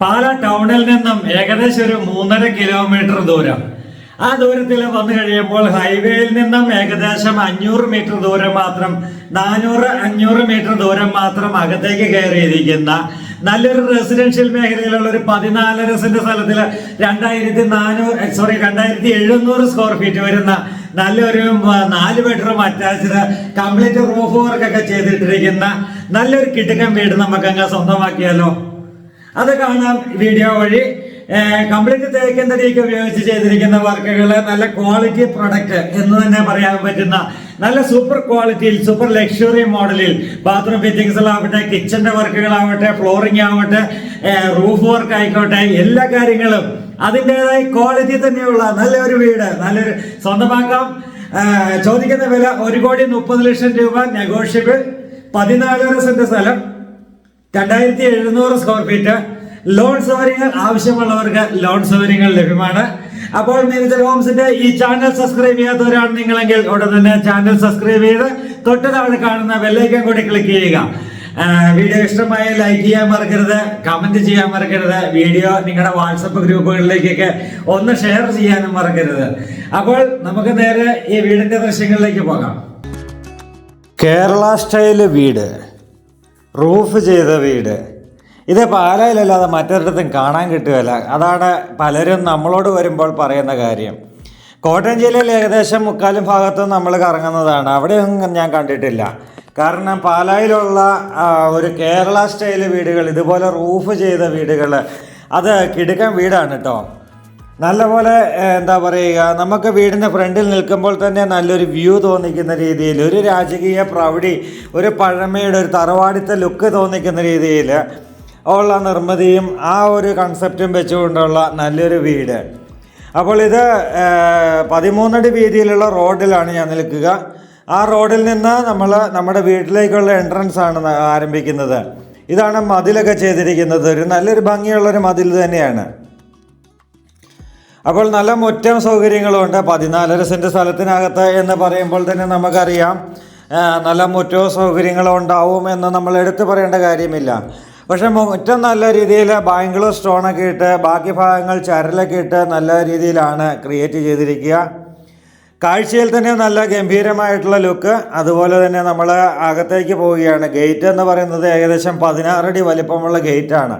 പാല ടൗണിൽ നിന്നും ഏകദേശം ഒരു മൂന്നര കിലോമീറ്റർ ദൂരം. ആ ദൂരത്തിൽ വന്നു കഴിയുമ്പോൾ ഹൈവേയിൽ നിന്നും ഏകദേശം അഞ്ഞൂറ് മീറ്റർ ദൂരം മാത്രം നാനൂറ് അഞ്ഞൂറ് മീറ്റർ ദൂരം മാത്രം അകത്തേക്ക് കയറിയിരിക്കുന്ന നല്ലൊരു റെസിഡൻഷ്യൽ മേഖലയിലുള്ള ഒരു പതിനാലര സെന്റ് സ്ഥലത്തിൽ രണ്ടായിരത്തി നാനൂറ് സോറി രണ്ടായിരത്തി എഴുന്നൂറ് സ്ക്വയർ ഫീറ്റ് വരുന്ന നല്ലൊരു നാല് bedroom attached complete roof work ഒക്കെ ചെയ്തിട്ടിരിക്കുന്ന നല്ലൊരു കിടുക്കൻ വീട് നമുക്ക് അങ്ങ് സ്വന്തമാക്കിയാലോ? അത് കാണാം വീഡിയോ വഴി. കംപ്ലീറ്റ് തേക്കുന്ന രീതിക്ക് ഉപയോഗിച്ച് ചെയ്തിരിക്കുന്ന വർക്കുകൾ നല്ല ക്വാളിറ്റി പ്രൊഡക്റ്റ് എന്ന് തന്നെ പറയാൻ പറ്റുന്ന നല്ല സൂപ്പർ ക്വാളിറ്റിയിൽ സൂപ്പർ ലക്ഷറി മോഡലിൽ ബാത്റൂം ഫിറ്റിംഗ്സിലാവട്ടെ കിച്ചന്റെ വർക്കുകളാവട്ടെ ഫ്ലോറിംഗ് ആവട്ടെ റൂഫ് വർക്ക് ആയിക്കോട്ടെ എല്ലാ കാര്യങ്ങളും അതിന്റെതായ ക്വാളിറ്റി തന്നെയുള്ള നല്ലൊരു വീട് നല്ലൊരു സ്വന്തമാക്കാം ചോദിക്കുന്ന വില ഒരു കോടി മുപ്പത് ലക്ഷം രൂപ നെഗോഷ്യബിൾ പതിനാലര സെന്റ് സ്ഥലം. രണ്ടായിരത്തി എഴുന്നൂറ് സ്ക്വയർ ഫീറ്റ് ലോൺ സൗകര്യങ്ങൾ ആവശ്യമുള്ളവർക്ക് ലോൺ സൗകര്യങ്ങൾ ലഭ്യമാണ്. അപ്പോൾ മിനിച്ചർ ഹോംസിന്റെ ഈ ചാനൽ സബ്സ്ക്രൈബ് ചെയ്യാത്തവരാണ് നിങ്ങളെങ്കിൽ ഉടൻ തന്നെ ചാനൽ സബ്സ്ക്രൈബ് ചെയ്ത് തൊട്ട് താഴെ കാണുന്ന ബെല്ലൈക്കൻ കൂടി ക്ലിക്ക് ചെയ്യുക. വീഡിയോ ഇഷ്ടമായ ലൈക്ക് ചെയ്യാൻ മറക്കരുത് കമന്റ് ചെയ്യാൻ മറക്കരുത് വീഡിയോ നിങ്ങളുടെ വാട്സപ്പ് ഗ്രൂപ്പുകളിലേക്കൊക്കെ ഒന്ന് ഷെയർ ചെയ്യാനും മറക്കരുത്. അപ്പോൾ നമുക്ക് നേരെ ഈ വീടിന്റെ ദൃശ്യങ്ങളിലേക്ക് പോകാം. കേരള സ്റ്റൈൽ വീട്. റൂഫ് ചെയ്ത വീട്. ഇത് പാലയിലല്ലാതെ മറ്റൊരിടത്തും കാണാൻ കിട്ടുകയില്ല. അതാണ് പലരും നമ്മളോട് വരുമ്പോൾ പറയുന്ന കാര്യം. കോട്ടയം ജില്ലയിൽ ഏകദേശം മുക്കാലും ഭാഗത്തും നമ്മൾ കറങ്ങുന്നതാണ്. അവിടെയൊന്നും ഞാൻ കണ്ടിട്ടില്ല. കാരണം പാലായിലുള്ള ഒരു കേരള സ്റ്റൈൽ വീടുകൾ ഇതുപോലെ റൂഫ് ചെയ്ത വീടുകൾ അത് കിടുക്കൻ വീടാണ് കേട്ടോ നല്ലപോലെ എന്താ പറയുക നമുക്ക് വീടിന്റെ ഫ്രണ്ടിൽ നിൽക്കുമ്പോൾ തന്നെ നല്ലൊരു വ്യൂ തോന്നിക്കുന്ന രീതിയിൽ ഒരു രാജകീയ പ്രൗഢി ഒരു പഴമയുടെ ഒരു തറവാടിത്തെ ലുക്ക് തോന്നിക്കുന്ന രീതിയിൽ ഉള്ള നിർമ്മിതിയും ആ ഒരു കൺസെപ്റ്റും വെച്ചുകൊണ്ടുള്ള നല്ലൊരു വീട്. അപ്പോൾ ഇത് പതിമൂന്നടി വീതിയിലുള്ള റോഡിലാണ് ഞാൻ നിൽക്കുക. ആ റോഡിൽ നിന്ന് നമ്മൾ നമ്മുടെ വീട്ടിലേക്കുള്ള എൻട്രൻസ് ആണ് ആരംഭിക്കുന്നത്. ഇതാണ് മതിലൊക്കെ ചെയ്തിരിക്കുന്നത്. ഒരു നല്ലൊരു ഭംഗിയുള്ളൊരു മതിൽ തന്നെയാണ്. അപ്പോൾ നല്ല മുറ്റം സൗകര്യങ്ങളുണ്ട്. പതിനാലര സെന്റ് സ്ഥലത്തിനകത്ത് എന്ന് പറയുമ്പോൾ തന്നെ നമുക്കറിയാം നല്ല മുറ്റവും സൗകര്യങ്ങളും ഉണ്ടാവും എന്ന് നമ്മൾ എടുത്തു പറയേണ്ട കാര്യമില്ല. പക്ഷേ മുറ്റം നല്ല രീതിയിൽ ബാംഗ്ലൂർ സ്റ്റോണൊക്കെ ഇട്ട് ബാക്കി ഭാഗങ്ങൾ ചരലൊക്കെ ഇട്ട് നല്ല രീതിയിലാണ് ക്രിയേറ്റ് ചെയ്തിരിക്കുക. കാഴ്ചയിൽ തന്നെ നല്ല ഗംഭീരമായിട്ടുള്ള ലുക്ക് അതുപോലെ തന്നെ നമ്മൾ അകത്തേക്ക് പോവുകയാണ്. ഗേറ്റ് എന്ന് പറയുന്നത് ഏകദേശം പതിനാറടി വലിപ്പമുള്ള ഗേറ്റാണ്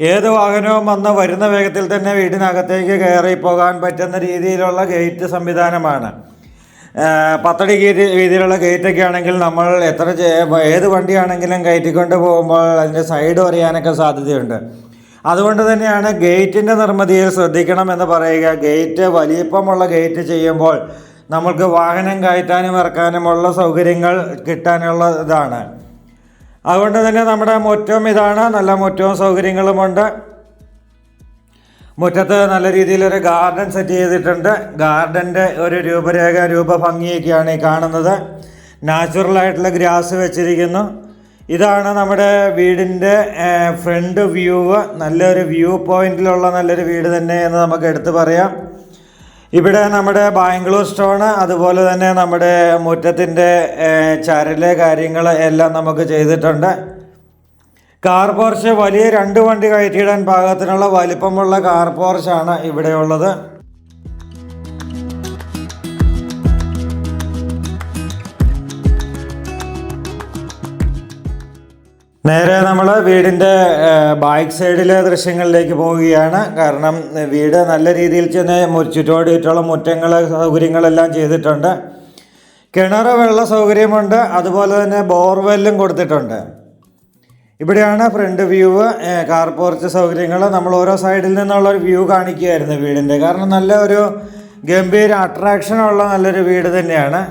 ഏത് വാഹനവും വന്ന് വരുന്ന വേഗത്തിൽ തന്നെ വീടിനകത്തേക്ക് കയറി പോകാൻ പറ്റുന്ന രീതിയിലുള്ള ഗേറ്റ് സംവിധാനമാണ്. പത്തടി ഗേറ്റ് രീതിയിലുള്ള ഗേറ്റൊക്കെ ആണെങ്കിൽ നമ്മൾ എത്ര ഏത് വണ്ടിയാണെങ്കിലും കയറ്റിക്കൊണ്ട് പോകുമ്പോൾ അതിന്റെ സൈഡ് അറിയാനൊക്കെ സാധ്യതയുണ്ട്. അതുകൊണ്ട് തന്നെയാണ് ഗേറ്റിന്റെ നിർമ്മിതിയിൽ ശ്രദ്ധിക്കണം എന്ന് പറയുക. ഗേറ്റ് വലിയപ്പമുള്ള ഗേറ്റ് ചെയ്യുമ്പോൾ നമ്മൾക്ക് വാഹനം കയറ്റാനും ഇറക്കാനുമുള്ള സൗകര്യങ്ങൾ കിട്ടാനുള്ള ഇതാണ് അതുകൊണ്ട് തന്നെ നമ്മുടെ മുറ്റം ഇതാണ്. നല്ല മുറ്റവും സൗകര്യങ്ങളുമുണ്ട്. മുറ്റത്ത് നല്ല രീതിയിലൊരു ഗാർഡൻ സെറ്റ് ചെയ്തിട്ടുണ്ട്. ഗാർഡന്റെ ഒരു രൂപരേഖ രൂപഭംഗിയൊക്കെയാണ് ഈ കാണുന്നത്. നാച്ചുറലായിട്ടുള്ള ഗ്രാസ് വെച്ചിരിക്കുന്നു. ഇതാണ് നമ്മുടെ വീടിന്റെ ഫ്രണ്ട് വ്യൂ നല്ലൊരു വ്യൂ പോയിന്റിലുള്ള നല്ലൊരു വീട് തന്നെ എന്ന് നമുക്ക് എടുത്തു പറയാം. ഇവിടെ നമ്മുടെ ബാംഗ്ലൂർ സ്റ്റോണ് അതുപോലെ തന്നെ നമ്മുടെ മുറ്റത്തിന്റെ ചരൽ കാര്യങ്ങൾ എല്ലാം നമുക്ക് ചെയ്തിട്ടുണ്ട്. കാർ പോർച്ച് വലിയ രണ്ട് വണ്ടി കയറ്റിയിടാൻ പാകത്തിനുള്ള വലിപ്പമുള്ള കാർ പോർച്ചാണ് ഇവിടെയുള്ളത്. നേരെ നമ്മൾ വീടിന്റെ ബാക്ക് സൈഡിലെ ദൃശ്യങ്ങളിലേക്ക് പോവുകയാണ്. കാരണം വീട് നല്ല രീതിയിൽ തന്നെ ചുറ്റോട് മുറ്റങ്ങൾ സൗകര്യങ്ങളെല്ലാം ചെയ്തിട്ടുണ്ട്. കിണർ വെള്ള സൗകര്യമുണ്ട്. അതുപോലെ തന്നെ ബോർവെല്ലും കൊടുത്തിട്ടുണ്ട്. ഇവിടെയാണ് ഫ്രണ്ട് വ്യൂ കാർ പോർച്ച് സൗകര്യങ്ങൾ നമ്മൾ ഓരോ സൈഡിൽ നിന്നുള്ള ഒരു വ്യൂ കാണിക്കുകയായിരുന്നു വീടിന്റെ കാരണം നല്ല ഒരു ഗംഭീര അട്രാക്ഷനുള്ള നല്ലൊരു വീട് തന്നെയാണ്.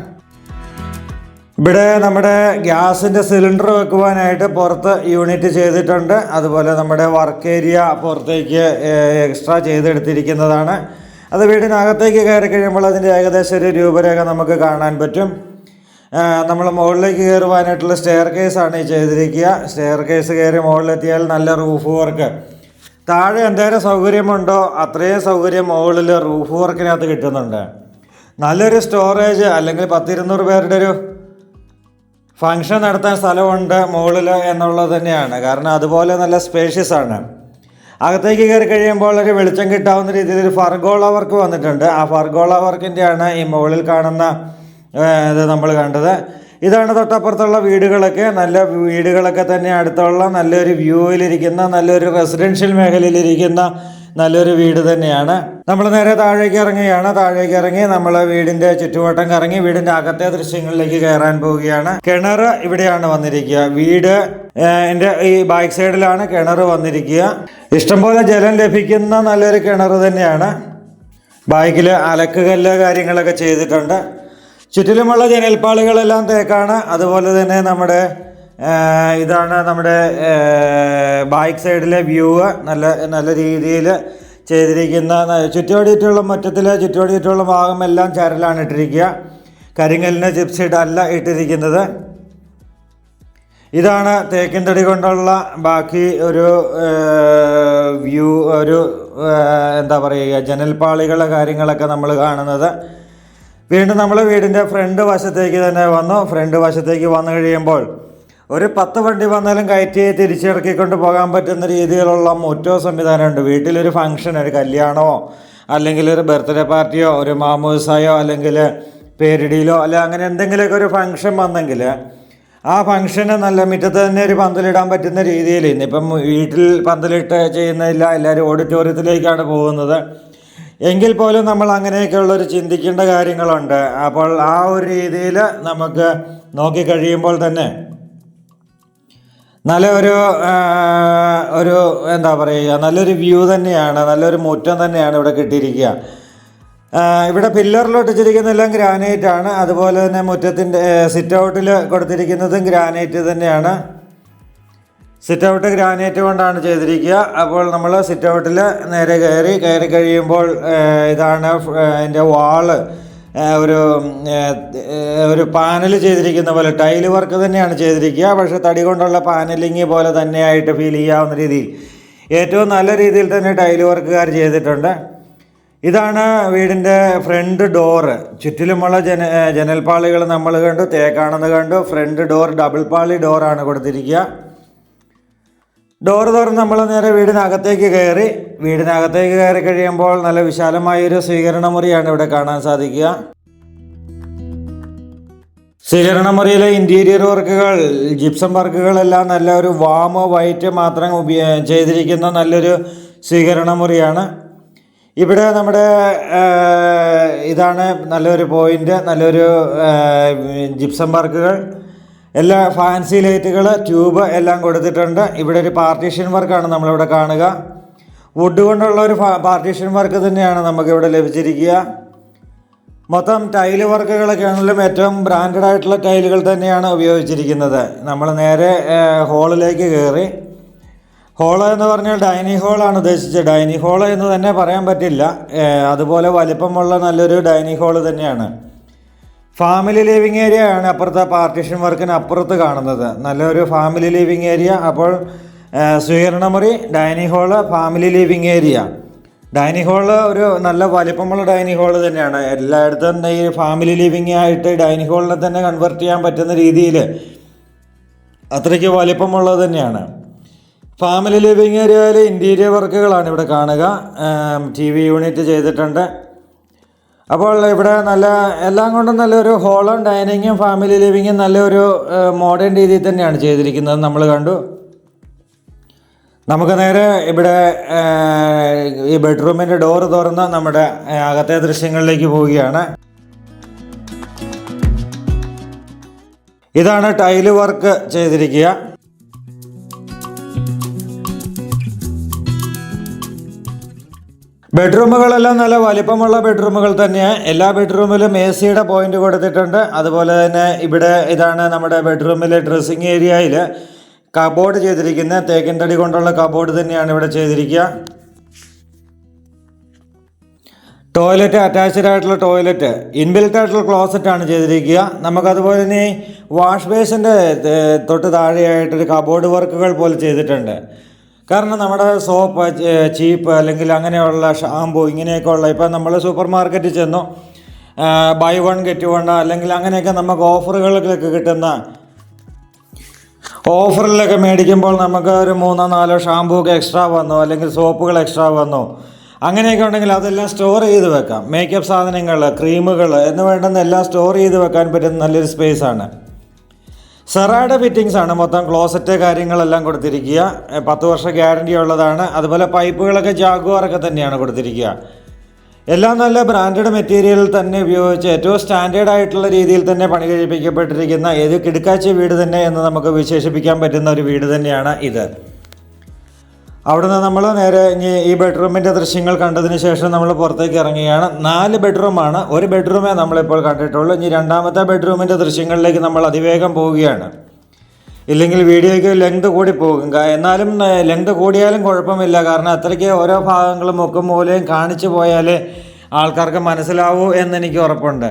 ഇവിടെ നമ്മുടെ ഗ്യാസിന്റെ സിലിണ്ടർ വെക്കുവാനായിട്ട് പുറത്ത് യൂണിറ്റ് ചെയ്തിട്ടുണ്ട്. അതുപോലെ നമ്മുടെ വർക്ക് ഏരിയ പുറത്തേക്ക് എക്സ്ട്രാ ചെയ്തെടുത്തിരിക്കുന്നതാണ്. അത് വീടിനകത്തേക്ക് കയറി കഴിയുമ്പോൾ അതിന്റെ ഏകദേശം ഒരു രൂപരേഖ നമുക്ക് കാണാൻ പറ്റും. നമ്മൾ മുകളിലേക്ക് കയറുവാനായിട്ടുള്ള സ്റ്റെയർ കേസാണ് ഈ ചെയ്തിരിക്കുക. സ്റ്റെയർ കേസ് കയറി മുകളിലെത്തിയാൽ നല്ല റൂഫ് വർക്ക് താഴെ എന്തേരം സൗകര്യമുണ്ടോ? അത്രയും സൗകര്യം മുകളിൽ റൂഫ് വർക്കിനകത്ത് കിട്ടുന്നുണ്ട്. നല്ലൊരു സ്റ്റോറേജ് അല്ലെങ്കിൽ പത്തിരുന്നൂറ് പേരുടെ ഒരു ഫങ്ഷൻ നടത്താൻ സ്ഥലമുണ്ട് മുകളിൽ എന്നുള്ളത് തന്നെയാണ്. കാരണം അതുപോലെ നല്ല സ്പേഷ്യസ് ആണ്. അകത്തേക്ക് കയറി കഴിയുമ്പോൾ ഒരു വെളിച്ചം കിട്ടാവുന്ന രീതിയിൽ ഒരു ഫർഗോള വർക്ക് വന്നിട്ടുണ്ട്. ആ ഫർഗോള വർക്കിന്റെയാണ് ഈ മുകളിൽ കാണുന്ന ഇത് നമ്മൾ കണ്ടത്. ഇതാണ് തൊട്ടപ്പുറത്തുള്ള വീടുകളൊക്കെ. നല്ല വീടുകളൊക്കെ തന്നെ അടുത്തുള്ള നല്ലൊരു വ്യൂവിലിരിക്കുന്ന നല്ലൊരു റെസിഡൻഷ്യൽ മേഖലയിലിരിക്കുന്ന നല്ലൊരു വീട് തന്നെയാണ്. നമ്മൾ നേരെ താഴേക്ക് ഇറങ്ങുകയാണ്. താഴേക്ക് ഇറങ്ങി നമ്മൾ വീടിന്റെ ചുറ്റുവട്ടം കറങ്ങി വീടിന്റെ അകത്തെ ദൃശ്യങ്ങളിലേക്ക് കയറാൻ പോവുകയാണ്. കിണർ ഇവിടെയാണ് വന്നിരിക്കുക. വീട് എന്റെ ഈ ബാക്ക് സൈഡിലാണ് കിണർ വന്നിരിക്കുക. ഇഷ്ടംപോലെ ജലം ലഭിക്കുന്ന നല്ലൊരു കിണർ തന്നെയാണ്. ബാക്കിൽ അലക്കുകല്ല് കാര്യങ്ങളൊക്കെ ചെയ്തിട്ടുണ്ട്. ചുറ്റിലുമുള്ള ജനൽപ്പാളികളെല്ലാം തേക്കാണ്. അതുപോലെ തന്നെ നമ്മുടെ ഇതാണ് നമ്മുടെ ബാക്ക് സൈഡിലെ വ്യൂ നല്ല നല്ല രീതിയിൽ ചെയ്തിരിക്കുന്ന ചുറ്റോടിയിട്ടുള്ള മുറ്റത്തിലെ ചുറ്റോടിയിട്ടുള്ള ഭാഗമെല്ലാം ചരലാണ് ഇട്ടിരിക്കുക. കരിങ്ങലിന് ചിപ്സിഡല്ല ഇട്ടിരിക്കുന്നത്. ഇതാണ് തേക്കിൻ തടി കൊണ്ടുള്ള ബാക്കി ഒരു വ്യൂ ഒരു എന്താ പറയുക ജനൽപ്പാളികളെ കാര്യങ്ങളൊക്കെ നമ്മൾ കാണുന്നത്. വീണ്ടും നമ്മൾ വീടിന്റെ ഫ്രണ്ട് വശത്തേക്ക് തന്നെ വന്നു. ഫ്രണ്ട് വശത്തേക്ക് വന്നു കഴിയുമ്പോൾ ഒരു പത്ത് വണ്ടി വന്നാലും കയറ്റി തിരിച്ചിറക്കിക്കൊണ്ട് പോകാൻ പറ്റുന്ന രീതിയിലുള്ള മുറ്റോ സംവിധാനമുണ്ട്. വീട്ടിലൊരു ഫംഗ്ഷൻ ഒരു കല്യാണമോ അല്ലെങ്കിൽ ഒരു ബർത്ത്ഡേ പാർട്ടിയോ ഒരു മാമൂസായോ അല്ലെങ്കിൽ പേരിടിയിലോ അല്ലെ അങ്ങനെ എന്തെങ്കിലുമൊക്കെ ഒരു ഫംഗ്ഷൻ വന്നെങ്കിൽ ആ ഫംഗ്ഷന് നല്ല മുറ്റത്ത് തന്നെ ഒരു പന്തലിടാൻ പറ്റുന്ന രീതിയിൽ ഇന്നിപ്പം വീട്ടിൽ പന്തലിട്ട് ചെയ്യുന്നില്ല എല്ലാവരും ഓഡിറ്റോറിയത്തിലേക്കാണ് പോകുന്നത്. എങ്കിൽ പോലും നമ്മൾ അങ്ങനെയൊക്കെയുള്ളൊരു ചിന്തിക്കേണ്ട കാര്യങ്ങളുണ്ട്. അപ്പോൾ ആ ഒരു രീതിയിൽ നമുക്ക് നോക്കിക്കഴിയുമ്പോൾ തന്നെ നല്ല ഒരു ഒരു എന്താ പറയുക നല്ലൊരു വ്യൂ തന്നെയാണ് നല്ലൊരു മുറ്റം തന്നെയാണ് ഇവിടെ കിട്ടിയിരിക്കുക. ഇവിടെ പില്ലറിലോട്ട് വെച്ചിരിക്കുന്നതെല്ലാം ഗ്രാനൈറ്റ് ആണ് അതുപോലെ തന്നെ മുറ്റത്തിന്റെ സിറ്റ് ഔട്ടിൽ കൊടുത്തിരിക്കുന്നതും ഗ്രാനൈറ്റ് തന്നെയാണ്. സിറ്റ് ഔട്ട് ഗ്രാനൈറ്റ് കൊണ്ടാണ് ചെയ്തിരിക്കുക. അപ്പോൾ നമ്മൾ സിറ്റ് ഔട്ടിൽ നേരെ കയറി കയറി കഴിയുമ്പോൾ ഇതാണ് അതിന്റെ വാൾ. ഒരു ഒരു പാനൽ ചെയ്തിരിക്കുന്ന പോലെ ടൈൽ വർക്ക് തന്നെയാണ് ചെയ്തിരിക്കുക. പക്ഷേ തടി കൊണ്ടുള്ള പാനലിങ് പോലെ തന്നെയായിട്ട് ഫീൽ ചെയ്യാവുന്ന രീതിയിൽ. ഏറ്റവും നല്ല രീതിയിൽ തന്നെ ടൈൽ വർക്കുകാർ ചെയ്തിട്ടുണ്ട്. ഇതാണ് വീടിന്റെ ഫ്രണ്ട് ഡോറ്. ചുറ്റിലുമുള്ള ജന ജനൽപ്പാളികൾ നമ്മൾ കണ്ടു തേക്കാണെന്ന് കണ്ടു. ഫ്രണ്ട് ഡോർ ഡബിൾ പാളി ഡോറാണ് കൊടുത്തിരിക്കുക. ഡോർ തുറന്ന് നമ്മൾ നേരെ വീടിനകത്തേക്ക് കയറി വീടിനകത്തേക്ക് കയറി കഴിയുമ്പോൾ നല്ല വിശാലമായൊരു സ്വീകരണ മുറിയാണ് ഇവിടെ കാണാൻ സാധിക്കുക. സ്വീകരണ മുറിയിലെ ഇന്റീരിയർ വർക്കുകൾ ജിപ്സം വർക്കുകളെല്ലാം നല്ല ഒരു വാമോ വൈറ്റ് മാത്രം ചെയ്തിരിക്കുന്ന നല്ലൊരു സ്വീകരണ മുറിയാണ് ഇവിടെ നമ്മുടെ ഇതാണ് നല്ലൊരു പോയിന്റ് നല്ലൊരു ജിപ്സം വർക്കുകൾ എല്ലാ ഫാൻസി ലൈറ്റുകൾ ട്യൂബ് എല്ലാം കൊടുത്തിട്ടുണ്ട്. ഇവിടെ ഒരു പാർട്ടീഷൻ വർക്കാണ് നമ്മളിവിടെ കാണുക. വുഡ് കൊണ്ടുള്ള ഒരു പാർട്ടീഷൻ വർക്ക് തന്നെയാണ് നമുക്കിവിടെ ലഭിച്ചിരിക്കുക. മൊത്തം ടൈൽ വർക്കുകളൊക്കെ ആണെങ്കിലും ഏറ്റവും ബ്രാൻഡഡ് ആയിട്ടുള്ള ടൈലുകൾ തന്നെയാണ് ഉപയോഗിച്ചിരിക്കുന്നത്. നമ്മൾ നേരെ ഹോളിലേക്ക് കയറി ഹോൾ എന്ന് പറഞ്ഞാൽ ഡൈനിങ് ഹോളാണ് ഉദ്ദേശിച്ചത്. ഡൈനിങ് ഹോൾ എന്ന് തന്നെ പറയാൻ പറ്റില്ല. അതുപോലെ വലിപ്പമുള്ള നല്ലൊരു ഡൈനിങ് ഹോൾ തന്നെയാണ്. ഫാമിലി ലിവിങ് ഏരിയ ആണ് അപ്പുറത്തെ പാർട്ടീഷൻ വർക്കിന് അപ്പുറത്ത് കാണുന്നത്. നല്ലൊരു ഫാമിലി ലിവിങ് ഏരിയ അപ്പോൾ സ്വീകരണ സ്വീകരണമുറി dining hall family living area dining hall ഒരു നല്ല വലിപ്പമുള്ള ഡൈനിങ് ഹോൾ തന്നെയാണ്. എല്ലായിടത്തും ഈ ഫാമിലി ലിവിങ് ആയിട്ട് ഡൈനിങ് ഹോളിനെ തന്നെ കൺവെർട്ട് ചെയ്യാൻ പറ്റുന്ന രീതിയിൽ അത്രയ്ക്ക് വലിപ്പമുള്ളത് തന്നെയാണ്. ഫാമിലി ലിവിങ് ഏരിയയിൽ ഇന്റീരിയർ വർക്കുകളാണ് ഇവിടെ കാണുക. ടി വി യൂണിറ്റ് ചെയ്തിട്ടുണ്ട്. അപ്പോൾ ഇവിടെ നല്ല എല്ലാം കൊണ്ടും നല്ലൊരു ഹോളും ഡൈനിങ്ങും ഫാമിലി ലിവിങ്ങും നല്ലൊരു മോഡേൺ രീതിയിൽ തന്നെയാണ് ചെയ്തിരിക്കുന്നത്. നമ്മൾ കണ്ടു. നമുക്ക് നേരെ ഇവിടെ ഈ ബെഡ്റൂമിന്റെ ഡോറ് തുറന്ന് നമ്മുടെ അകത്തെ ദൃശ്യങ്ങളിലേക്ക് പോവുകയാണ്. ഇതാണ് ടൈൽ വർക്ക് ചെയ്തിരിക്കുക. ബെഡ്റൂമുകളെല്ലാം നല്ല വലിപ്പമുള്ള ബെഡ്റൂമുകൾ തന്നെയാണ് എല്ലാ ബെഡ്റൂമിലും എ സിയുടെ പോയിന്റ് കൊടുത്തിട്ടുണ്ട്. അതുപോലെ തന്നെ ഇവിടെ ഇതാണ് നമ്മുടെ ബെഡ്റൂമിലെ ഡ്രസ്സിങ് ഏരിയയിൽ കബോർഡ് ചെയ്തിരിക്കുന്ന. തേക്കിൻ തടി കൊണ്ടുള്ള കബോർഡ് തന്നെയാണ് ഇവിടെ ചെയ്തിരിക്കുക. ടോയ്ലറ്റ് അറ്റാച്ച്ഡ് ആയിട്ടുള്ള ടോയ്ലറ്റ്. ഇൻബിൽറ്റ് ആയിട്ടുള്ള ക്ലോസറ്റ് ആണ് ചെയ്തിരിക്കുക. നമുക്കതുപോലെ തന്നെ വാഷ് ബേസിന്റെ തൊട്ട് താഴെയായിട്ടൊരു കബോർഡ് വർക്കുകൾ പോലെ ചെയ്തിട്ടുണ്ട്. കാരണം നമ്മുടെ സോപ്പ് ചീപ്പ് അല്ലെങ്കിൽ അങ്ങനെയുള്ള ഷാമ്പു ഇങ്ങനെയൊക്കെയുള്ള ഇപ്പം നമ്മൾ സൂപ്പർ മാർക്കറ്റിൽ ചെന്നു ബൈ വൺ ഗെറ്റ് വൺ അല്ലെങ്കിൽ അങ്ങനെയൊക്കെ നമുക്ക് ഓഫറുകളിലൊക്കെ കിട്ടുന്ന ഓഫറിലൊക്കെ മേടിക്കുമ്പോൾ നമുക്ക് ഒരു മൂന്നോ നാലോ ഷാമ്പൂ ഒക്കെ എക്സ്ട്രാ വന്നു അല്ലെങ്കിൽ സോപ്പുകൾ എക്സ്ട്രാ വന്നു. അങ്ങനെയൊക്കെ ഉണ്ടെങ്കിൽ അതെല്ലാം സ്റ്റോർ ചെയ്ത് വെക്കാം. മേക്കപ്പ് സാധനങ്ങൾ ക്രീമുകൾ എന്ന് വേണ്ടുന്ന എല്ലാം സ്റ്റോർ ചെയ്ത് വെക്കാൻ പറ്റുന്ന നല്ലൊരു സ്പേസ് ആണ്. സെറായുടെ ഫിറ്റിങ്സ് ആണ് മൊത്തം ക്ലോസറ്റ് കാര്യങ്ങളെല്ലാം കൊടുത്തിരിക്കുക. പത്ത് വർഷം ഗ്യാരണ്ടി ഉള്ളതാണ്. അതുപോലെ പൈപ്പുകളൊക്കെ ജാഗുവാറൊക്കെ തന്നെയാണ് കൊടുത്തിരിക്കുക. എല്ലാം നല്ല ബ്രാൻഡഡ് മെറ്റീരിയൽ തന്നെ ഉപയോഗിച്ച് ഏറ്റവും സ്റ്റാൻഡേർഡ് ആയിട്ടുള്ള രീതിയിൽ തന്നെ പണി കഴിപ്പിക്കപ്പെട്ടിരിക്കുന്ന ഏത് കിടക്കാച്ച വീട് തന്നെ എന്ന് നമുക്ക് വിശേഷിപ്പിക്കാൻ പറ്റുന്ന ഒരു വീട് തന്നെയാണ് ഇത്. അവിടുന്ന് നമ്മൾ നേരെ ഇനി ഈ ബെഡ്റൂമിന്റെ ദൃശ്യങ്ങൾ കണ്ടതിന് ശേഷം നമ്മൾ പുറത്തേക്ക് ഇറങ്ങുകയാണ്. നാല് ബെഡ്റൂമാണ് ഒരു ബെഡ്റൂമേ നമ്മളിപ്പോൾ കണ്ടിട്ടുള്ളൂ. ഇനി രണ്ടാമത്തെ ബെഡ്റൂമിന്റെ ദൃശ്യങ്ങളിലേക്ക് നമ്മൾ അതിവേഗം പോവുകയാണ്. ഇല്ലെങ്കിൽ വീഡിയോയ്ക്ക് ലെങ്ത് കൂടി പോകും. എന്നാലും ലെങ്ത് കൂടിയാലും കുഴപ്പമില്ല. കാരണം അത്രയ്ക്ക് ഓരോ ഭാഗങ്ങളും മുക്കും മൂലയും കാണിച്ചു പോയാലേ ആൾക്കാർക്ക് മനസ്സിലാവൂ എന്നെനിക്ക് ഉറപ്പുണ്ട്.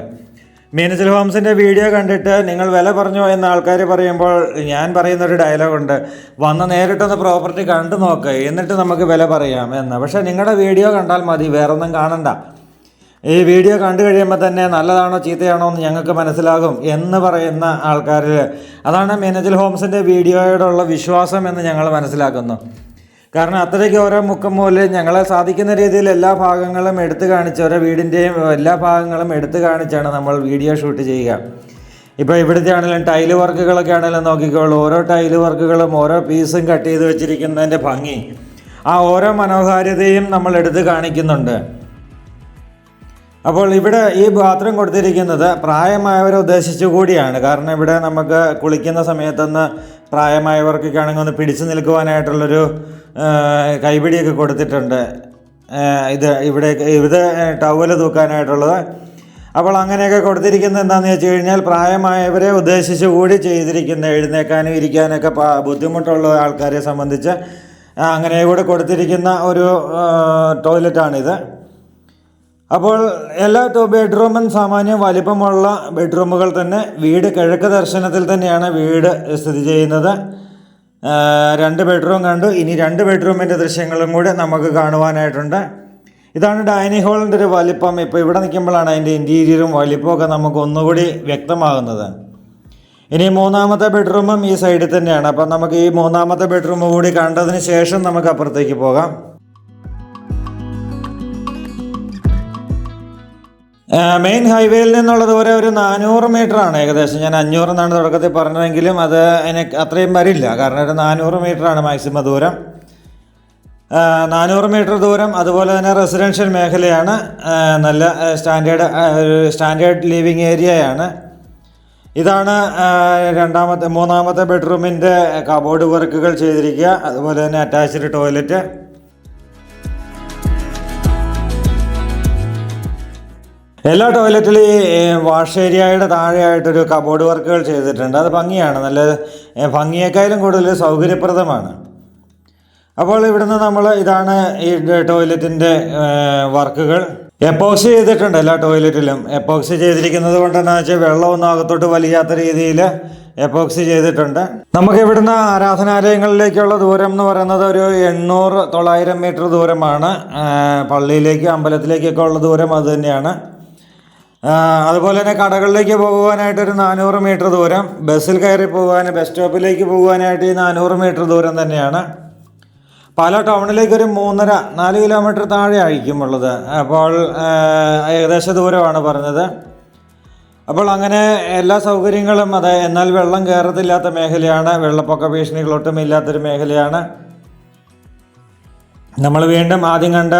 മീനച്ചൽ ഹോംസിന്റെ വീഡിയോ കണ്ടിട്ട് നിങ്ങൾ വില പറഞ്ഞു എന്ന് ആൾക്കാർ പറയുമ്പോൾ ഞാൻ പറയുന്ന പറയുന്നൊരു ഡയലോഗുണ്ട് വന്ന് നേരിട്ടൊന്ന് പ്രോപ്പർട്ടി കണ്ടു നോക്ക് എന്നിട്ട് നമുക്ക് വില പറയാം എന്ന്. പക്ഷേ നിങ്ങളുടെ വീഡിയോ കണ്ടാൽ മതി വേറൊന്നും കാണണ്ട. ഈ വീഡിയോ കണ്ടു കഴിയുമ്പോൾ തന്നെ നല്ലതാണോ ചീത്തയാണോ എന്ന് ഞങ്ങൾക്ക് മനസ്സിലാകും എന്ന് പറയുന്ന ആൾക്കാരിൽ അതാണ് മീനച്ചൽ ഹോംസിന്റെ വീഡിയോയോടുള്ള വിശ്വാസം എന്ന് ഞങ്ങൾ മനസ്സിലാക്കുന്നു. കാരണം അത്രയ്ക്ക് ഓരോ മുക്കം മൂലം ഞങ്ങളെ സാധിക്കുന്ന രീതിയിൽ എല്ലാ ഭാഗങ്ങളും എടുത്തു കാണിച്ച് ഓരോ വീടിന്റെയും എല്ലാ ഭാഗങ്ങളും എടുത്തു കാണിച്ചാണ് നമ്മൾ വീഡിയോ ഷൂട്ട് ചെയ്യുക. ഇപ്പോൾ ഇവിടുത്തെ ആണെങ്കിലും ടൈൽ വർക്കുകളൊക്കെ ആണെങ്കിലും നോക്കിക്കോളൂ. ഓരോ ടൈൽ വർക്കുകളും ഓരോ പീസും കട്ട് ചെയ്ത് വെച്ചിരിക്കുന്നതിന്റെ ഭംഗി. ആ ഓരോ മനോഹാരിതയും നമ്മൾ എടുത്ത് കാണിക്കുന്നുണ്ട്. അപ്പോൾ ഇവിടെ ഈ ബാത്റൂം കൊടുത്തിരിക്കുന്നത് പ്രായമായവരെ ഉദ്ദേശിച്ചു കൂടിയാണ്. കാരണം ഇവിടെ നമുക്ക് കുളിക്കുന്ന സമയത്തൊന്ന് പ്രായമായവർക്കൊക്കെ ആണെങ്കിൽ ഒന്ന് പിടിച്ചു നിൽക്കുവാനായിട്ടുള്ളൊരു കൈപിടിയൊക്കെ കൊടുത്തിട്ടുണ്ട്. ഇത് ഇവിടെ ഇത് ടവൽ തൂക്കാനായിട്ടുള്ളത്. അപ്പോൾ അങ്ങനെയൊക്കെ കൊടുത്തിരിക്കുന്നത് എന്താണെന്ന് വെച്ച് കഴിഞ്ഞാൽ പ്രായമായവരെ ഉദ്ദേശിച്ചു കൂടി ചെയ്തിരിക്കുന്ന എഴുന്നേക്കാനും ഇരിക്കാനൊക്കെ ബുദ്ധിമുട്ടുള്ള ആൾക്കാരെ സംബന്ധിച്ച് അങ്ങനെ കൂടെ കൊടുത്തിരിക്കുന്ന ഒരു ടോയ്ലറ്റാണിത്. അപ്പോൾ എല്ലാ ബെഡ്റൂമും സാമാന്യം വലിപ്പമുള്ള ബെഡ്റൂമുകൾ തന്നെ. വീട് കിഴക്ക് ദർശനത്തിൽ തന്നെയാണ് വീട് സ്ഥിതി ചെയ്യുന്നത്. രണ്ട് ബെഡ്റൂം കണ്ടു. ഇനി രണ്ട് ബെഡ്റൂമിന്റെ ദൃശ്യങ്ങളും കൂടി നമുക്ക് കാണുവാനായിട്ടുണ്ട്. ഇതാണ് ഡൈനിങ് ഹാളിന്റെ ഒരു വലിപ്പം. ഇപ്പോൾ ഇവിടെ നിൽക്കുമ്പോഴാണ് അതിന്റെ ഇന്റീരിയറും വലിപ്പമൊക്കെ നമുക്ക് ഒന്നുകൂടി വ്യക്തമാകുന്നത്. ഇനി മൂന്നാമത്തെ ബെഡ്റൂമും ഈ സൈഡിൽ തന്നെയാണ്. അപ്പം നമുക്ക് ഈ മൂന്നാമത്തെ ബെഡ്റൂം കൂടി കണ്ടതിന് ശേഷം നമുക്ക് അപ്പുറത്തേക്ക് പോകാം. മെയിൻ ഹൈവേയിൽ നിന്നുള്ള ദൂരം ഒരു നാനൂറ് ആണ്. ഏകദേശം ഞാൻ അഞ്ഞൂറ് എന്നാണ് തുടക്കത്തിൽ പറഞ്ഞതെങ്കിലും അത് എനിക്ക് അത്രയും വരില്ല. കാരണം ഒരു നാനൂറ് ആണ് മാക്സിമം ദൂരം. നാനൂറ് മീറ്റർ ദൂരം അതുപോലെ തന്നെ റെസിഡൻഷ്യൽ മേഖലയാണ്. നല്ല സ്റ്റാൻഡേർഡ് ഒരു സ്റ്റാൻഡേർഡ് ലിവിങ് ഏരിയയാണ് ഇതാണ് രണ്ടാമത്തെ മൂന്നാമത്തെ ബെഡ്റൂമിന്റെ കബോർഡ് വർക്കുകൾ ചെയ്തിരിക്കുക. അതുപോലെ തന്നെ അറ്റാച്ച്ഡ് ടോയ്ലറ്റ് എല്ലാ ടോയ്ലറ്റിലും വാഷ് ഏരിയയുടെ താഴെയായിട്ടൊരു കബോർഡ് വർക്കുകൾ ചെയ്തിട്ടുണ്ട്. അത് ഭംഗിയാണ്. നല്ല ഭംഗിയേക്കാളും കൂടുതൽ സൗകര്യപ്രദമാണ്. അപ്പോൾ ഇവിടുന്ന് നമ്മൾ ഇതാണ് ഈ ടോയ്ലറ്റിന്റെ വർക്കുകൾ എപ്പോക്സി ചെയ്തിട്ടുണ്ട് എല്ലാ ടോയ്ലറ്റിലും എപ്പോക്സി ചെയ്തിരിക്കുന്നത് കൊണ്ടെന്ന് വെച്ചാൽ വെള്ളമൊന്നും അകത്തോട്ട് വലിയാത്ത രീതിയിൽ എപ്പോക്സി ചെയ്തിട്ടുണ്ട്. നമുക്ക് ഇവിടുന്ന് ആരാധനാലയങ്ങളിലേക്കുള്ള ദൂരം എന്ന് പറയുന്നത് ഒരു എണ്ണൂറ് തൊള്ളായിരം മീറ്റർ ദൂരമാണ്. പള്ളിയിലേക്കും അമ്പലത്തിലേക്കൊക്കെ ഉള്ള ദൂരം അത് തന്നെയാണ്. അതുപോലെ തന്നെ കടകളിലേക്ക് പോകുവാനായിട്ട് ഒരു നാനൂറ് മീറ്റർ ദൂരം ബസ്സിൽ കയറി പോകാൻ ബസ് സ്റ്റോപ്പിലേക്ക് പോകുവാനായിട്ട് ഈ നാനൂറ് മീറ്റർ ദൂരം തന്നെയാണ്. പല ടൗണിലേക്ക് ഒരു മൂന്നര നാല് കിലോമീറ്റർ താഴെ ആയിരിക്കും ഉള്ളത്. അപ്പോൾ ഏകദേശ ദൂരമാണ് പറഞ്ഞത്. അപ്പോൾ അങ്ങനെ എല്ലാ സൗകര്യങ്ങളും അതെ എന്നാൽ വെള്ളം കയറത്തില്ലാത്ത മേഖലയാണ് വെള്ളപ്പൊക്ക ഭീഷണികൾ ഒട്ടും ഇല്ലാത്തൊരു മേഖലയാണ്. നമ്മൾ വീണ്ടും ആദ്യം കണ്ട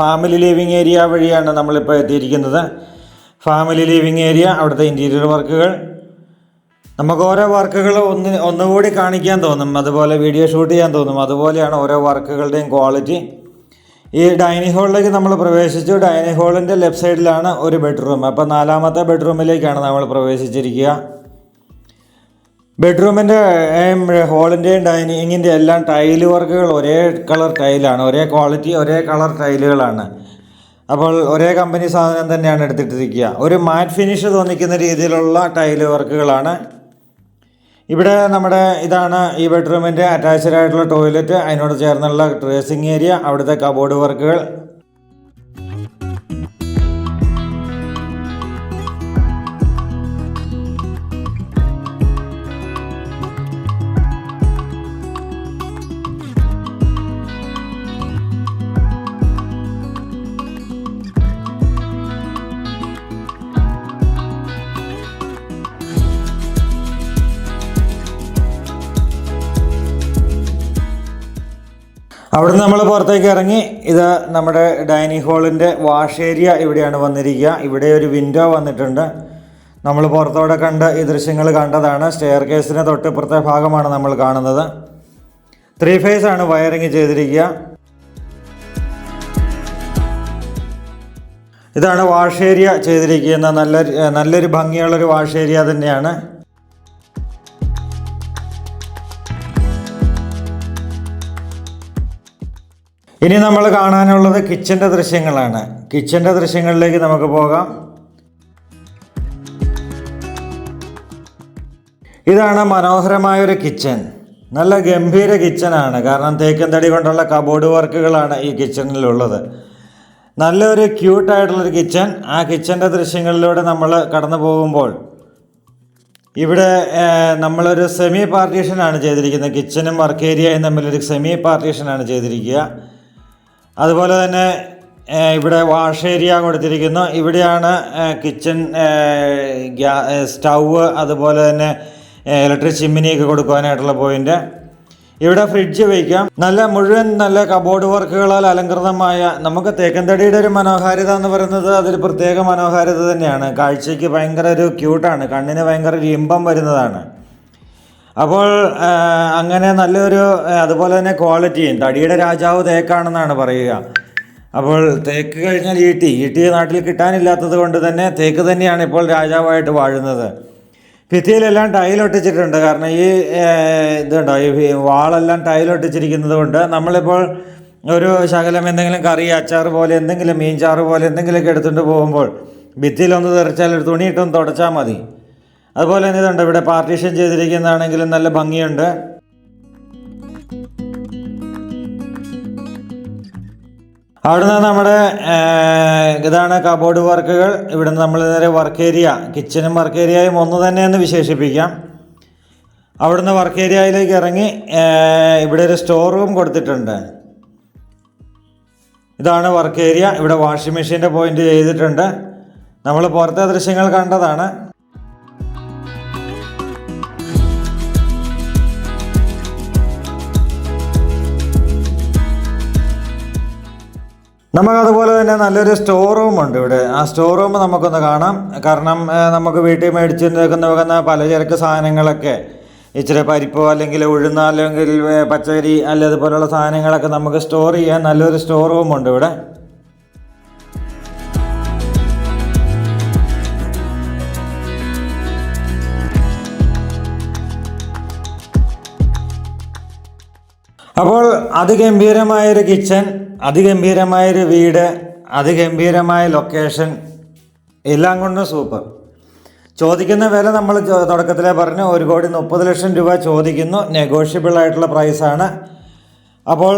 ഫാമിലി ലിവിങ് ഏരിയ വഴിയാണ് നമ്മളിപ്പോൾ എത്തിയിരിക്കുന്നത്. ഫാമിലി ലിവിങ് ഏരിയ അവിടുത്തെ ഇന്റീരിയർ വർക്കുകൾ നമുക്ക് ഓരോ വർക്കുകൾ ഒന്ന് ഒന്നുകൂടി കാണിക്കാൻ തോന്നും. അതുപോലെ വീഡിയോ ഷൂട്ട് ചെയ്യാൻ തോന്നും. അതുപോലെയാണ് ഓരോ വർക്കുകളുടെയും ക്വാളിറ്റി ഈ ഡൈനിങ് ഹാളിലേക്ക് നമ്മൾ പ്രവേശിച്ചു. ഡൈനിങ് ഹാളിന്റെ ലെഫ്റ്റ് സൈഡിലാണ് ഒരു ബെഡ്റൂം അപ്പോൾ നാലാമത്തെ ബെഡ്റൂമിലേക്കാണ് നമ്മൾ പ്രവേശിച്ചിരിക്കുക. ബെഡ്റൂമിന്റെ ഹോളിന്റെയും ഡൈനിങ്ങിന്റെ എല്ലാം ടൈൽ വർക്കുകൾ ഒരേ കളർ ടൈലാണ് ഒരേ ക്വാളിറ്റി ഒരേ കളർ ടൈലുകളാണ് അപ്പോൾ ഒരേ കമ്പനി സാധനം തന്നെയാണ് എടുത്തിട്ടിരിക്കുക. ഒരു മാറ്റ് ഫിനിഷ് തോന്നിക്കുന്ന രീതിയിലുള്ള ടൈൽ വർക്കുകളാണ് ഇവിടെ നമ്മുടെ ഇതാണ് ഈ ബെഡ്റൂമിന്റെ അറ്റാച്ച്ഡ് ആയിട്ടുള്ള ടോയ്ലറ്റ് അതിനോട് ചേർന്നുള്ള ഡ്രസ്സിങ് ഏരിയ അവിടുത്തെ കബോർഡ് വർക്കുകൾ അവിടുന്ന് നമ്മൾ പുറത്തേക്ക് ഇറങ്ങി ഇത് നമ്മുടെ ഡൈനിങ് ഹാളിന്റെ വാഷ് ഏരിയ ഇവിടെയാണ് വന്നിരിക്കുക. ഇവിടെ ഒരു വിൻഡോ വന്നിട്ടുണ്ട്. നമ്മൾ പുറത്തോടെ കണ്ട് ഈ ദൃശ്യങ്ങൾ കണ്ടതാണ്. സ്റ്റെയർ കേസിന് തൊട്ടിപ്പുറത്തെ ഭാഗമാണ് നമ്മൾ കാണുന്നത്. ത്രീ ഫേസ് ആണ് വയറിങ് ചെയ്തിരിക്കുക. ഇതാണ് വാഷ് ഏരിയ ചെയ്തിരിക്കുന്ന നല്ല നല്ലൊരു ഭംഗിയുള്ളൊരു വാഷ് ഏരിയ തന്നെയാണ്. ഇനി നമ്മൾ കാണാനുള്ളത് കിച്ചന്റെ ദൃശ്യങ്ങളാണ്. കിച്ചന്റെ ദൃശ്യങ്ങളിലേക്ക് നമുക്ക് പോകാം. ഇതാണ് മനോഹരമായ ഒരു കിച്ചൻ. നല്ല ഗംഭീര കിച്ചനാണ്. കാരണം തേക്കൻ തടി കൊണ്ടുള്ള കബോർഡ് വർക്കുകളാണ് ഈ കിച്ചണിലുള്ളത് നല്ലൊരു ക്യൂട്ടായിട്ടുള്ളൊരു കിച്ചൻ. ആ കിച്ചന്റെ ദൃശ്യങ്ങളിലൂടെ നമ്മൾ കടന്നു പോകുമ്പോൾ ഇവിടെ നമ്മളൊരു സെമി പാർട്ടീഷനാണ് ചെയ്തിരിക്കുന്നത്. കിച്ചനും വർക്ക് ഏരിയയും തമ്മിലൊരു സെമി പാർട്ടീഷനാണ് ചെയ്തിരിക്കുക. അതുപോലെ തന്നെ ഇവിടെ വാഷ് ഏരിയ കൊടുത്തിരിക്കുന്നു. ഇവിടെയാണ് കിച്ചൺ ഗ്യാ സ്റ്റൗവ് അതുപോലെ തന്നെ ഇലക്ട്രിക് ചിമ്മിനിയൊക്കെ കൊടുക്കുവാനായിട്ടുള്ള പോയിന്റ്. ഇവിടെ ഫ്രിഡ്ജ് വയ്ക്കാം നല്ല മുഴുവൻ നല്ല കബോർഡ് വർക്കുകളാൽ അലങ്കൃതമായ നമുക്ക് തേക്കന്തടിയുടെ ഒരു മനോഹാരിത എന്ന് പറയുന്നത് അതൊരു പ്രത്യേക മനോഹാരിത തന്നെയാണ്. കാഴ്ചയ്ക്ക് ഭയങ്കര ഒരു ക്യൂട്ടാണ് കണ്ണിന് ഭയങ്കര ഒരു ഇമ്പം വരുന്നതാണ്. അപ്പോൾ അങ്ങനെ നല്ലൊരു അതുപോലെ തന്നെ ക്വാളിറ്റിയും തടിയുടെ രാജാവ് തേക്കാണെന്നാണ് പറയുക. അപ്പോൾ തേക്ക് കഴിഞ്ഞാൽ ഈട്ടി ഈട്ടി നാട്ടിൽ കിട്ടാനില്ലാത്തത് കൊണ്ട് തന്നെ തേക്ക് തന്നെയാണ് ഇപ്പോൾ രാജാവായിട്ട് വാഴുന്നത്. ഭിത്തിയിലെല്ലാം ടൈലൊട്ടിച്ചിട്ടുണ്ട് കാരണം ഈ ഇതുണ്ടോ ഈ വാളെല്ലാം ടൈലൊട്ടിച്ചിരിക്കുന്നത് കൊണ്ട് നമ്മളിപ്പോൾ ഒരു ശകലം എന്തെങ്കിലും കറി അച്ചാർ പോലെ എന്തെങ്കിലും മീൻചാറ് പോലെ എന്തെങ്കിലുമൊക്കെ എടുത്തുകൊണ്ട് പോകുമ്പോൾ ഭിത്തിയിലൊന്ന് തെറിച്ചാൽ ഒരു തുണിയിട്ടൊന്ന് തുടച്ചാൽ മതി. അതുപോലെ തന്നെ ഇതുണ്ട് ഇവിടെ പാർട്ടീഷൻ ചെയ്തിരിക്കുന്നതാണെങ്കിലും നല്ല ഭംഗിയുണ്ട്. അവിടുന്ന് നമ്മുടെ ഇതാണ് കബോർഡ് വർക്കുകൾ ഇവിടുന്ന് നമ്മൾ നേരെ വർക്ക് ഏരിയ കിച്ചനും വർക്ക് ഏരിയയും ഒന്ന് തന്നെയെന്ന് വിശേഷിപ്പിക്കാം. അവിടുന്ന് വർക്ക് ഏരിയയിലേക്ക് ഇറങ്ങി ഇവിടെ ഒരു സ്റ്റോർ റൂം കൊടുത്തിട്ടുണ്ട്. ഇതാണ് വർക്ക് ഏരിയ ഇവിടെ വാഷിംഗ് മെഷീന്റെ പോയിന്റ് ചെയ്തിട്ടുണ്ട്. നമ്മൾ പുറത്തെ ദൃശ്യങ്ങൾ കണ്ടതാണ്. നമുക്ക് അതുപോലെ തന്നെ നല്ലൊരു സ്റ്റോർ റൂം ഉണ്ട് ഇവിടെ. ആ സ്റ്റോർ റൂം നമുക്കൊന്ന് കാണാം. കാരണം നമുക്ക് വീട്ടിൽ മേടിച്ച് വെക്കുന്ന വെക്കുന്ന പലചരക്ക് സാധനങ്ങളൊക്കെ ഇച്ചിരി പരിപ്പോ അല്ലെങ്കിൽ ഉഴുന്ന അല്ലെങ്കിൽ പച്ചരി അല്ലെ അതുപോലുള്ള സാധനങ്ങളൊക്കെ നമുക്ക് സ്റ്റോർ ചെയ്യാൻ നല്ലൊരു സ്റ്റോർ റൂം ഉണ്ട് ഇവിടെ. അപ്പോൾ അതിഗംഭീരമായൊരു കിച്ചൺ അതിഗംഭീരമായൊരു വീട് അതിഗംഭീരമായ ലൊക്കേഷൻ എല്ലാം കൊണ്ടും സൂപ്പർ ചോദിക്കുന്ന വില നമ്മൾ തുടക്കത്തിലെ പറഞ്ഞു. ഒരു കോടി മുപ്പത് ലക്ഷം രൂപ ചോദിക്കുന്നു. നെഗോഷ്യബിൾ ആയിട്ടുള്ള പ്രൈസാണ് അപ്പോൾ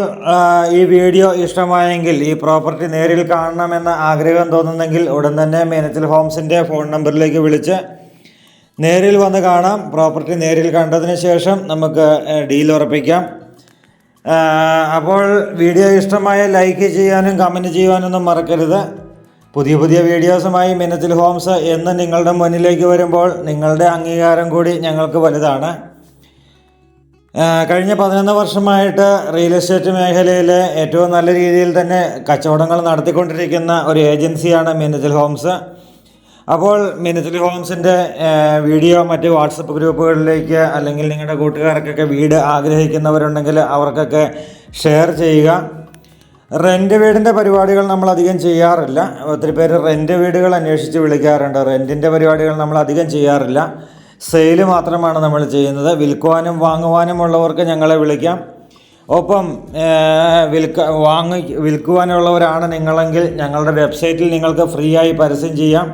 ഈ വീഡിയോ ഇഷ്ടമായെങ്കിൽ ഈ പ്രോപ്പർട്ടി നേരിൽ കാണണമെന്ന ആഗ്രഹം തോന്നുന്നെങ്കിൽ ഉടൻ തന്നെ മേനച്ചൽ ഹോംസിന്റെ ഫോൺ നമ്പറിലേക്ക് വിളിച്ച് നേരിൽ വന്ന് കാണാം. പ്രോപ്പർട്ടി നേരിൽ കണ്ടതിന് ശേഷം നമുക്ക് ഡീൽ ഉറപ്പിക്കാം. അപ്പോൾ വീഡിയോ ഇഷ്ടമായ ലൈക്ക് ചെയ്യാനും കമന്റ് ചെയ്യാനൊന്നും മറക്കരുത്. പുതിയ പുതിയ വീഡിയോസുമായി മിനത്തിൽ ഹോംസ് എന്ന് നിങ്ങളുടെ മുന്നിലേക്ക് വരുമ്പോൾ നിങ്ങളുടെ അംഗീകാരം കൂടി ഞങ്ങൾക്ക് വലുതാണ്. കഴിഞ്ഞ പതിനൊന്ന് വർഷമായിട്ട് റിയൽ എസ്റ്റേറ്റ് മേഖലയിൽ ഏറ്റവും നല്ല രീതിയിൽ തന്നെ കച്ചവടങ്ങൾ നടത്തിക്കൊണ്ടിരിക്കുന്ന ഒരു ഏജൻസിയാണ് മിനത്തിൽ ഹോംസ്. അപ്പോൾ മിനിച്ചലി ഹോംസിന്റെ വീഡിയോ മറ്റ് വാട്സപ്പ് ഗ്രൂപ്പുകളിലേക്ക് അല്ലെങ്കിൽ നിങ്ങളുടെ കൂട്ടുകാർക്കൊക്കെ വീട് ആഗ്രഹിക്കുന്നവരുണ്ടെങ്കിൽ അവർക്കൊക്കെ ഷെയർ ചെയ്യുക. റെന്റ് വീടിന്റെ പരിപാടികൾ നമ്മൾ അധികം ചെയ്യാറില്ല. ഒത്തിരി പേര് റെന്റ് വീടുകൾ അന്വേഷിച്ച് വിളിക്കാറുണ്ട്. റെന്റിന്റെ പരിപാടികൾ നമ്മൾ അധികം ചെയ്യാറില്ല. സെയിൽ മാത്രമാണ് നമ്മൾ ചെയ്യുന്നത്. വിൽക്കുവാനും വാങ്ങുവാനും ഉള്ളവർക്ക് ഞങ്ങളെ വിളിക്കാം. ഒപ്പം വിൽക്ക വാങ്ങി വിൽക്കുവാനുള്ളവരാണ് നിങ്ങളെങ്കിൽ ഞങ്ങളുടെ വെബ്സൈറ്റിൽ നിങ്ങൾക്ക് ഫ്രീ ആയി പരസ്യം ചെയ്യാം.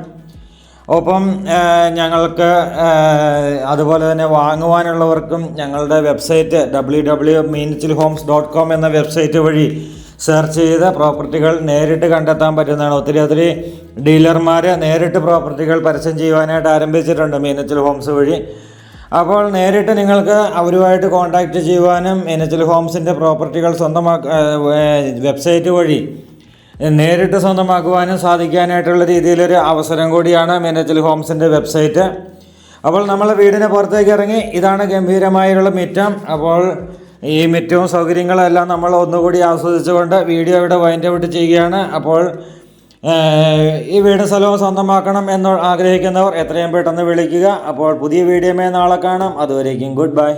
ഒപ്പം ഞങ്ങൾക്ക് അതുപോലെ തന്നെ വാങ്ങുവാനുള്ളവർക്കും ഞങ്ങളുടെ വെബ്സൈറ്റ് ഡബ്ല്യൂ ഡബ്ല്യൂ മീൻസിൽ ഹോംസ് ഡോട്ട് കോം എന്ന വെബ്സൈറ്റ് വഴി സെർച്ച് ചെയ്ത് പ്രോപ്പർട്ടികൾ നേരിട്ട് കണ്ടെത്താൻ പറ്റുന്നതാണ്. ഒത്തിരി ഒത്തിരി ഡീലർമാർ നേരിട്ട് പ്രോപ്പർട്ടികൾ പരസ്യം ചെയ്യുവാനായിട്ട് ആരംഭിച്ചിട്ടുണ്ട് മീനച്ചിൽ ഹോംസ് വഴി. അപ്പോൾ നേരിട്ട് നിങ്ങൾക്ക് അവരുമായിട്ട് കോൺടാക്റ്റ് ചെയ്യുവാനും മീനച്ചിൽ ഹോംസിന്റെ പ്രോപ്പർട്ടികൾ സ്വന്തമാക്ക വെബ്സൈറ്റ് വഴി നേരിട്ട് സ്വന്തമാക്കുവാനും സാധിക്കാനായിട്ടുള്ള രീതിയിലൊരു അവസരം കൂടിയാണ് മീനച്ചിൽ ഹോംസിന്റെ വെബ്സൈറ്റ്. അപ്പോൾ നമ്മൾ വീടിന് പുറത്തേക്ക് ഇറങ്ങി ഇതാണ് ഗംഭീരമായുള്ള മിറ്റം. അപ്പോൾ ഈ മിറ്റവും സൗകര്യങ്ങളെല്ലാം നമ്മൾ ഒന്നുകൂടി ആസ്വദിച്ചുകൊണ്ട് വീഡിയോ ഇവിടെ വൈൻഡ് ഔട്ട് ചെയ്യുകയാണ്. അപ്പോൾ ഈ വീട് സ്ഥലവും സ്വന്തമാക്കണം എന്ന് ആഗ്രഹിക്കുന്നവർ എത്രയും പെട്ടെന്ന് വിളിക്കുക. അപ്പോൾ പുതിയ വീഡിയോമേ നാളെ കാണാം. അതുവരേക്കും ഗുഡ് ബൈ.